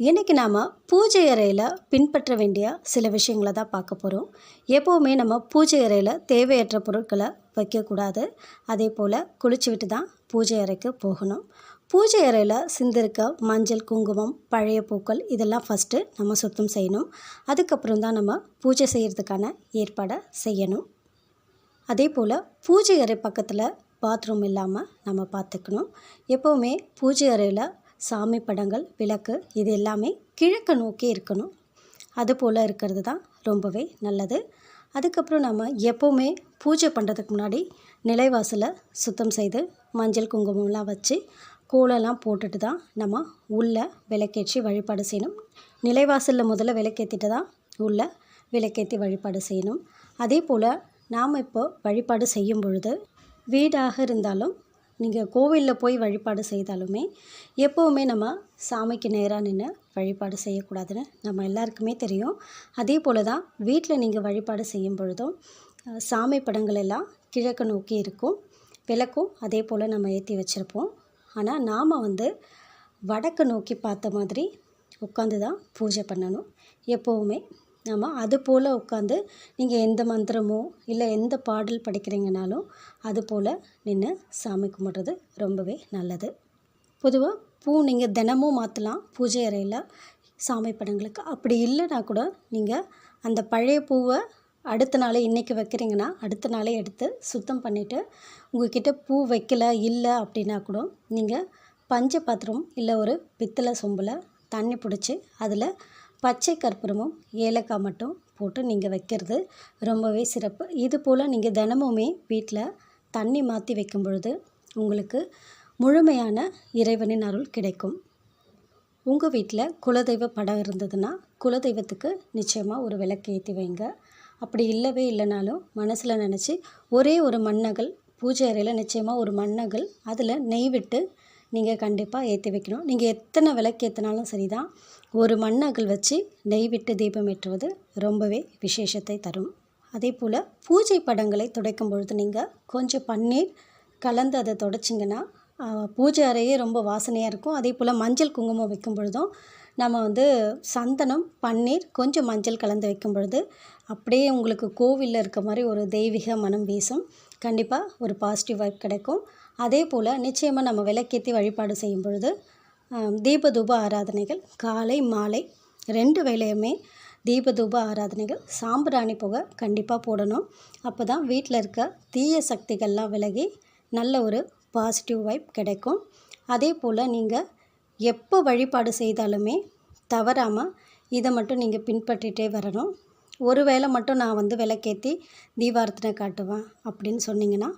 இன்றைக்கி நாம் பூஜை அறையில் பின்பற்ற வேண்டிய சில விஷயங்களை தான் பார்க்க போகிறோம் எப்போவுமே நம்ம பூஜை அறையில் தேவையற்ற பொருட்களை வைக்கக்கூடாது அதே போல் குளிச்சு விட்டு தான் பூஜை அறைக்கு போகணும். பூஜை அறையில் சிந்திருக்க மஞ்சள் குங்குமம் பழைய பூக்கள் இதெல்லாம் ஃபஸ்ட்டு நம்ம சுத்தம் செய்யணும். அதுக்கப்புறம் தான் நம்ம பூஜை செய்கிறதுக்கான ஏற்பாடை செய்யணும். அதே போல் பூஜை அறை பக்கத்தில் பாத்ரூம் இல்லாமல் நம்ம பார்த்துக்கணும். எப்போவுமே பூஜை அறையில் சாமி படங்கள் விளக்கு இது எல்லாமே கிழக்கு நோக்கி இருக்கணும். அது போல் இருக்கிறது தான் ரொம்பவே நல்லது. அதுக்கப்புறம் நம்ம எப்போவுமே பூஜை பண்ணுறதுக்கு முன்னாடி நிலைவாசலை சுத்தம் செய்து மஞ்சள் குங்குமம்லாம் வச்சு கோலெல்லாம் போட்டுட்டு தான் நம்ம உள்ளே விளக்கேற்றி வழிபாடு செய்யணும். நிலைவாசலில் முதல்ல விளக்கேற்றிட்டு தான் உள்ளே விளக்கேற்றி வழிபாடு செய்யணும். அதே போல் நாம் இப்போ வழிபாடு செய்யும் பொழுது வீடாக இருந்தாலும் நீங்கள் கோவிலில் போய் வழிபாடு செய்தாலுமே எப்போவுமே நம்ம சாமிக்கு நேராக நின்று வழிபாடு செய்யக்கூடாதுன்னு நம்ம எல்லாருக்குமே தெரியும். அதே போல் தான் வீட்டில் நீங்கள் வழிபாடு செய்யும் பொழுதும் சாமி படங்கள் எல்லாம் கிழக்கு நோக்கி இருக்கும். விளக்கும் அதே போல் நம்ம ஏற்றி வச்சுருப்போம். ஆனால் நாம் வந்து வடக்கு நோக்கி பார்த்த மாதிரி உட்காந்து தான் பூஜை பண்ணணும். எப்போவுமே நம்ம அது போல் உட்காந்து நீங்கள் எந்த மந்திரமோ இல்லை எந்த பாடல் படிக்கிறீங்கனாலும் அது போல் நின்று சாமி கும்பிட்றது ரொம்பவே நல்லது. பொதுவாக பூ நீங்கள் தினமும் மாற்றலாம் பூஜை அறையில் சாமி படங்களுக்கு. அப்படி இல்லைனா கூட நீங்கள் அந்த பழைய பூவை அடுத்த நாளே இன்றைக்கி வைக்கிறீங்கன்னா அடுத்த நாளே எடுத்து சுத்தம் பண்ணிவிட்டு உங்கள்கிட்ட பூ வைக்கல இல்லை அப்படின்னா கூட நீங்கள் பஞ்ச பாத்திரம் இல்லை ஒரு பித்தளை சொம்பில் தண்ணி பிடிச்சி அதில் பச்சை கற்பூரமும் ஏலக்காய் மட்டும் போட்டு நீங்கள் வைக்கிறது ரொம்பவே சிறப்பு. இது போல் நீங்கள் தினமுமே வீட்டில் தண்ணி மாற்றி வைக்கும் பொழுது உங்களுக்கு முழுமையான இறைவனின் அருள் கிடைக்கும். உங்கள் வீட்டில் குலதெய்வ படம் இருந்ததுன்னா குலதெய்வத்துக்கு நிச்சயமாக ஒரு விளக்கு ஏற்றி வைங்க. அப்படி இல்லவே இல்லைனாலும் மனசில் நினச்சி ஒரே ஒரு மண்ணகல் பூஜை அறையில் நிச்சயமாக ஒரு மண்ணகல் அதில் நெய் விட்டு நீங்கள் கண்டிப்பாக ஏற்றி வைக்கணும். நீங்கள் எத்தனை விளக்கு ஏற்றினாலும் சரி தான் ஒரு மண்ணகல் வச்சு நெய் விட்டு தீபம் ஏற்றுவது ரொம்பவே விசேஷத்தை தரும். அதே போல் பூஜை படங்களை துடைக்கும் பொழுது நீங்கள் கொஞ்சம் பன்னீர் கலந்து அதை துடைச்சிங்கன்னா பூஜை அறையே ரொம்ப வாசனையாக இருக்கும். அதே போல் மஞ்சள் குங்குமம் வைக்கும் பொழுதும் நம்ம வந்து சந்தனம் பன்னீர் கொஞ்சம் மஞ்சள் கலந்து வைக்கும் பொழுது அப்படியே உங்களுக்கு கோவிலில் இருக்க மாதிரி ஒரு தெய்வீக மனம் வீசும். கண்டிப்பாக ஒரு பாசிட்டிவ் வைப் கிடைக்கும். அதே போல் நிச்சயமாக நம்ம விளக்கேற்றி வழிபாடு செய்யும் பொழுது தீபதூப தீப தூப ஆராதனைகள் காலை மாலை ரெண்டு வேளையுமே தீப தூப ஆராதனைகள் சாம்பிராணி புகை கண்டிப்பாக போடணும். அப்போ தான் வீட்டில் இருக்க தீய சக்திகள்லாம் விலகி நல்ல ஒரு பாசிட்டிவ் வைப் கிடைக்கும். அதே போல் நீங்கள் எப்போ வழிபாடு செய்தாலுமே தவறாமல் இதை மட்டும் நீங்கள் பின்பற்றிட்டே வரணும். ஒரு வேளை மட்டும் நான் வந்து விளக்கேற்றி தீபார்த்தனை காட்டுவேன் அப்படின்னு சொன்னிங்கன்னா